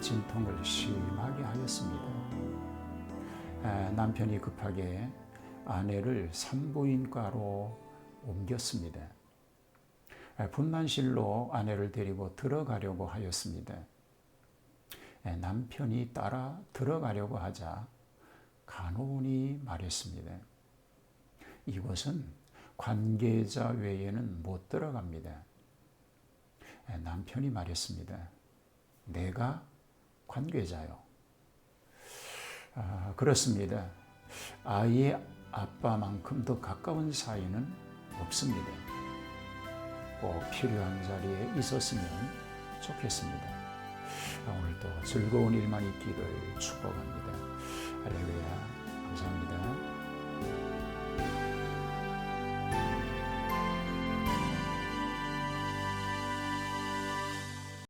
진통을 심하게 하였습니다. 에, 남편이 급하게 아내를 산부인과로 옮겼습니다. 에, 분만실로 아내를 데리고 들어가려고 하였습니다. 에, 남편이 따라 들어가려고 하자 간호원이 말했습니다. 이곳은 관계자 외에는 못 들어갑니다. 에, 남편이 말했습니다. 내가 관계자요. 아, 그렇습니다. 아이의 아빠만큼 더 가까운 사이는 없습니다. 꼭 필요한 자리에 있었으면 좋겠습니다. 아, 오늘도 즐거운 일만 있기를 축복합니다. 할렐루야.